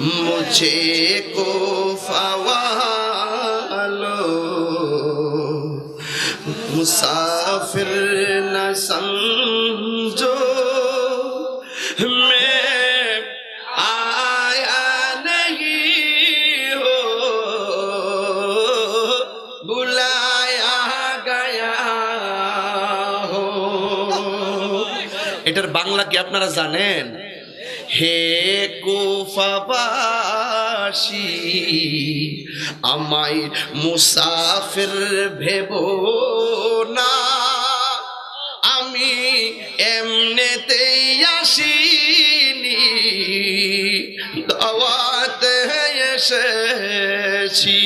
मुझे को फवालो मुसाफिर न समझो मैं आया नहीं हो बुलाया गया हो এটার বাংলা কি আপনারা জানেন হে কুফাবাসী আমাই মুসাফির ভেব না। আমি এমনেতেই আসিনি দাওয়াতে এসেছি।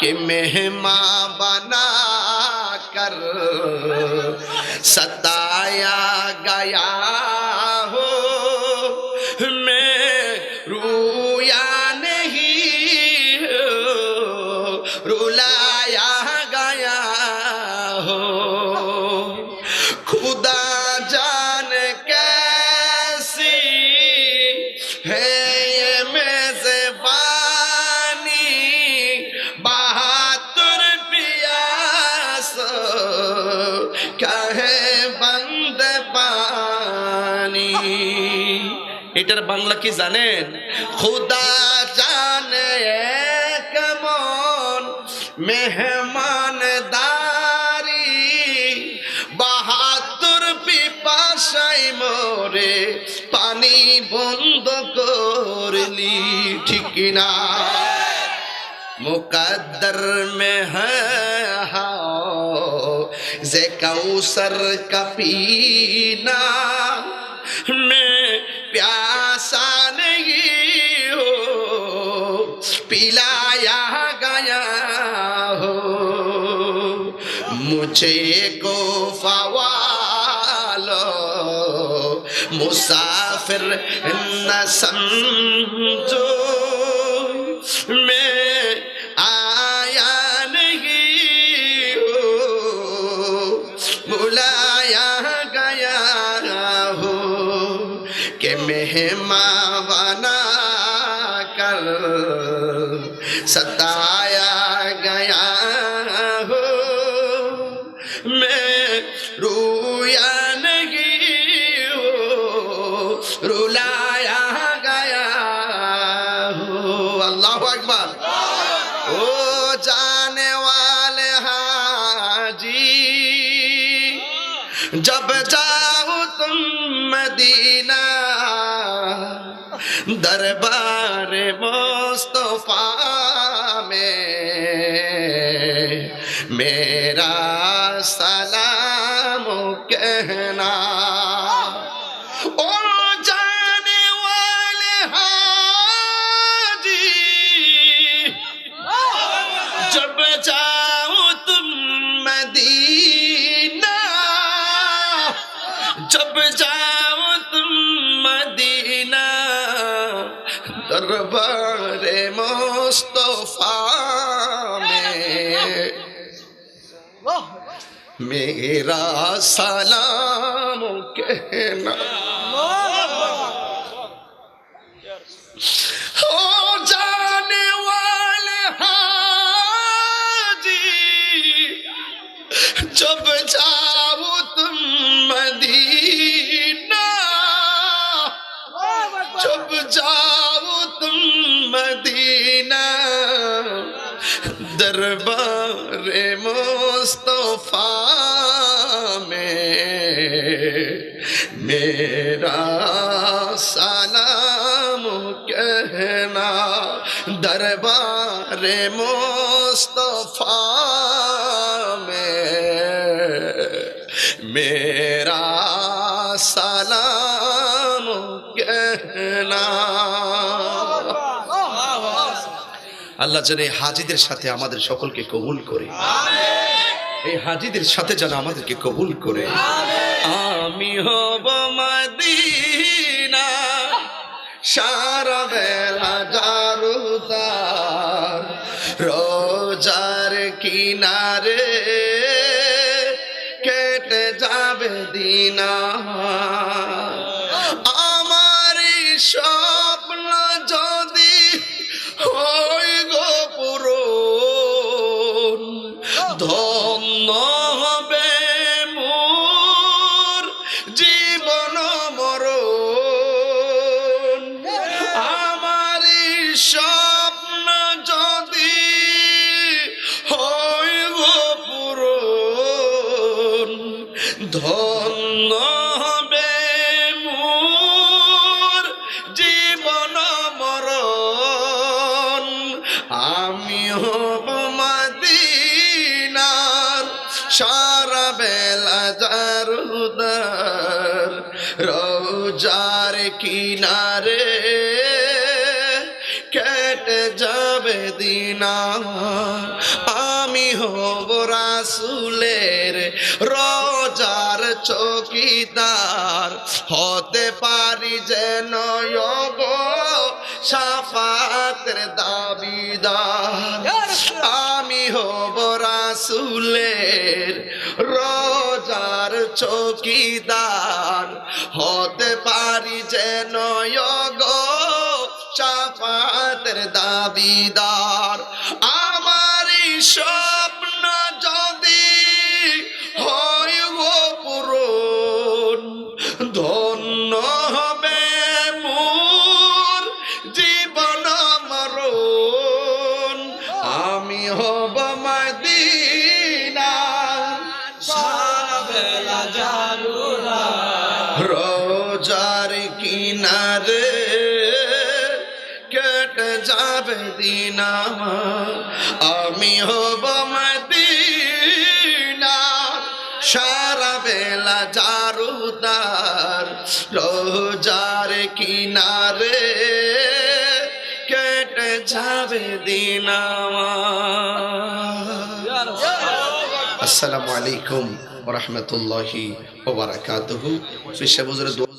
কে মেহমান ستایا گیا ہو میں رویا نہیں ہو رولایا گیا ہو۔ কাহে বন্দে পানি। এটার বাংলা কি জানেন? খুদা জানে কেমন মেহমান দারি। বাহাদুর পিপাসাই মোরে পানি বন্ধ করলি, ঠিক না মুকদ্দর মে হ্যাঁ हाओ जे कौसर का पीना मैं प्यासा नहीं हो पिलाया गया हो मुझे को फवालो मुसाफिर न समझो مہما بنا کر، ستایا گیا ہوں۔ میں رویا نہیں ہو رولایا گیا ہو اللہ اکبر۔ جاؤ تم مدینہ۔ دربار مصطفیٰ میں میرا سلام کہنا۔ جب جاؤ تم مدینہ जब जाओ तुम मदीना दरबार मुस्तफा में मेरा सलाम कहना हो دربار مصطفیٰ میں میرا سلام کہنا دربار مصطفیٰ میں میرا سلام আল্লাহ যেন এই হাজিদের সাথে আমাদের সকলকে কবুল করে। এই হাজিদের সাথে যেন আমাদেরকে কবুল করে। আমি হব মদিনা সারা বেলা জারুদার রোজার কিনারে কেটে যাবে দিনা। আমার স্বপ্ন স্বপ্ন যদি হয় গো পূরণ, ধন্য হবে মোর জীবন মরণ। আমি হব মদিনার সারা বেলা জারুদার রোজার কিনারে দিনা আমি হব রাসুলের রোজার চকিদার। হতে পারি যেন সাফাতের দাবিদার। আমি হব রাসুলের রোজার চকিদার। হতে পারি যেন গো সাফাতের দাবিদার। কেটে যাবে দিন। আমি হব মদিনা সারা বেলা জারুদার রোজার কিনারে কেটে যাবে দিন। আসসালামু আলাইকুম ওরহমতুল্লাহি ওবারাকাতুহু ফির সে বুজুরে দোয়া